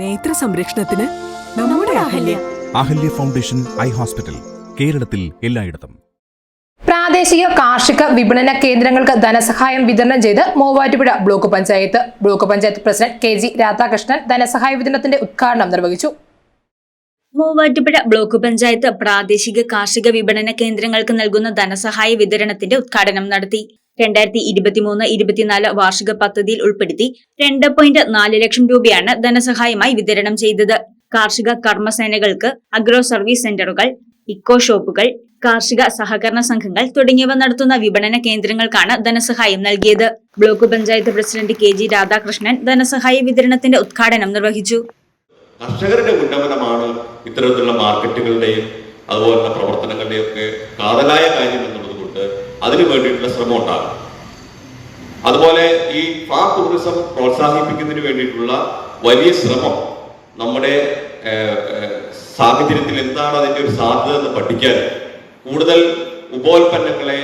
നേത്ര സംരക്ഷണത്തിന് നമ്മുടെ Ahalya. Ahalya foundation eye hospital കേരളത്തിൽ എല്ലായിടത്തും. പ്രാദേശിക കാർഷിക വിപണന കേന്ദ്രങ്ങൾക്ക് ധനസഹായം വിതരണം ചെയ്ത് Muvattupuzha block panchayat. Block panchayat president K G Radhakrishnan ധനസഹായ വിതരണത്തിന്റെ ഉദ്ഘാടനം നിർവഹിച്ചു. മൂവാറ്റുപുഴ ബ്ലോക്ക് പഞ്ചായത്ത് പ്രാദേശിക കാർഷിക വിപണന കേന്ദ്രങ്ങൾക്ക് നൽകുന്ന ധനസഹായ വിതരണത്തിന്റെ ഉദ്ഘാടനം നടത്തി. രണ്ടായിരത്തി ഇരുപത്തിമൂന്ന് ഇരുപത്തിനാല് വാർഷിക പദ്ധതിയിൽ ഉൾപ്പെടുത്തി രണ്ട് പോയിന്റ് നാല് ലക്ഷം രൂപയാണ് ധനസഹായമായി വിതരണം ചെയ്തത്. കാർഷിക കർമ്മസേനകൾക്ക് അഗ്രോ സർവീസ് സെന്ററുകൾ ഇക്കോ ഷോപ്പുകൾ കാർഷിക സഹകരണ സംഘങ്ങൾ തുടങ്ങിയവ നടത്തുന്ന വിപണന കേന്ദ്രങ്ങൾക്കാണ് ധനസഹായം നൽകിയത്. Block panchayat president K G Radhakrishnan ധനസഹായ വിതരണത്തിന്റെ ഉദ്ഘാടനം നിർവഹിച്ചു. കർഷകരുടെ ഉന്നമനമാണ് ഇത്തരത്തിലുള്ള മാർക്കറ്റുകളുടെയും അതുപോലുള്ള പ്രവർത്തനങ്ങളുടെയും ഒക്കെ കാതലായ കാര്യം അതിനു വേണ്ടിയിട്ടുള്ള ശ്രമം ഉണ്ടാകും. അതുപോലെ ഈ ഫാം ടൂറിസം പ്രോത്സാഹിപ്പിക്കുന്നതിന് വേണ്ടിയിട്ടുള്ള വലിയ ശ്രമം നമ്മുടെ സാഹചര്യത്തിൽ എന്താണ് അതിന്റെ ഒരു സാധ്യത എന്ന് പഠിക്കാൻ കൂടുതൽ ഉപോൽപ്പന്നങ്ങളെ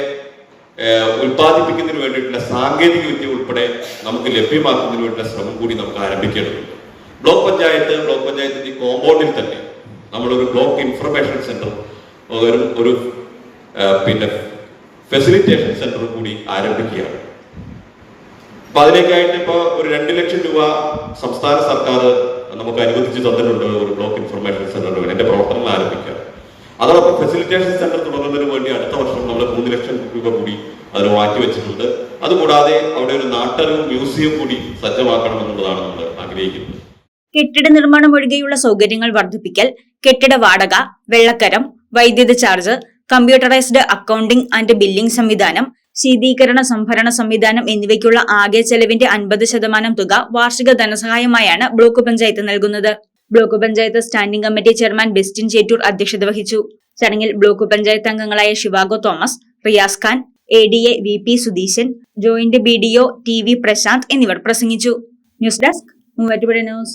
ഉൽപ്പാദിപ്പിക്കുന്നതിന് വേണ്ടിയിട്ടുള്ള സാങ്കേതിക വിദ്യ ഉൾപ്പെടെ നമുക്ക് ലഭ്യമാക്കുന്നതിന് വേണ്ടിയുള്ള ശ്രമം കൂടി നമുക്ക് ആരംഭിക്കേണ്ടതുണ്ട്. ബ്ലോക്ക് പഞ്ചായത്ത് ബ്ലോക്ക് പഞ്ചായത്തിന്റെ കോമ്പൗണ്ടിൽ തന്നെ നമ്മളൊരു ബ്ലോക്ക് ഇൻഫർമേഷൻ സെന്റർ ഒരു പിന്നെ ഫെസിലിറ്റേഷൻ സെന്റർ കൂടി ആരംഭിക്കുകയാണ്. അപ്പൊ അതിലേക്കായിട്ട് ഇപ്പൊ ഒരു രണ്ട് ലക്ഷം രൂപ സംസ്ഥാന സർക്കാർ നമുക്ക് അനുവദിച്ച് തന്നിട്ടുണ്ട് ഒരു ബ്ലോക്ക് ഇൻഫർമേഷൻ സെന്റർ വേണ്ടി. എന്റെ പ്രവർത്തനങ്ങൾ ആരംഭിക്കുക അതോടൊപ്പം ഫെസിലിറ്റേഷൻ സെന്റർ തുടങ്ങുന്നതിന് വേണ്ടി അടുത്ത വർഷം നമ്മൾ മൂന്ന് ലക്ഷം രൂപ കൂടി അതിന് മാറ്റി മാറ്റിവെച്ചിട്ടുണ്ട് അതുകൂടാതെ അവിടെ ഒരു നാട്ടറിവ് മ്യൂസിയം കൂടി സജ്ജമാക്കണം എന്നുള്ളതാണ് നമ്മൾ ആഗ്രഹിക്കുന്നത്. കെട്ടിട നിർമ്മാണം ഒഴികെയുള്ള സൗകര്യങ്ങൾ വർദ്ധിപ്പിക്കൽ കെട്ടിട വാടക വെള്ളക്കരം വൈദ്യുത charge computerised accounting and billing സംവിധാനം ശീതീകരണ സംഭരണ സംവിധാനം എന്നിവയ്ക്കുള്ള ആകെ ചെലവിന്റെ അൻപത് ശതമാനം തുക വാർഷിക ധനസഹായമായാണ് ബ്ലോക്ക് പഞ്ചായത്ത് നൽകുന്നത്. Block panchayat standing committee chairman Bestin Chettoor അധ്യക്ഷത വഹിച്ചു. ചടങ്ങിൽ ബ്ലോക്ക് പഞ്ചായത്ത് അംഗങ്ങളായ Shivago Thomas Riyas Khan A D A V P Sudheeshan joint B D O T V Prashanth എന്നിവർ പ്രസംഗിച്ചു. News desk Muvattupuzha news.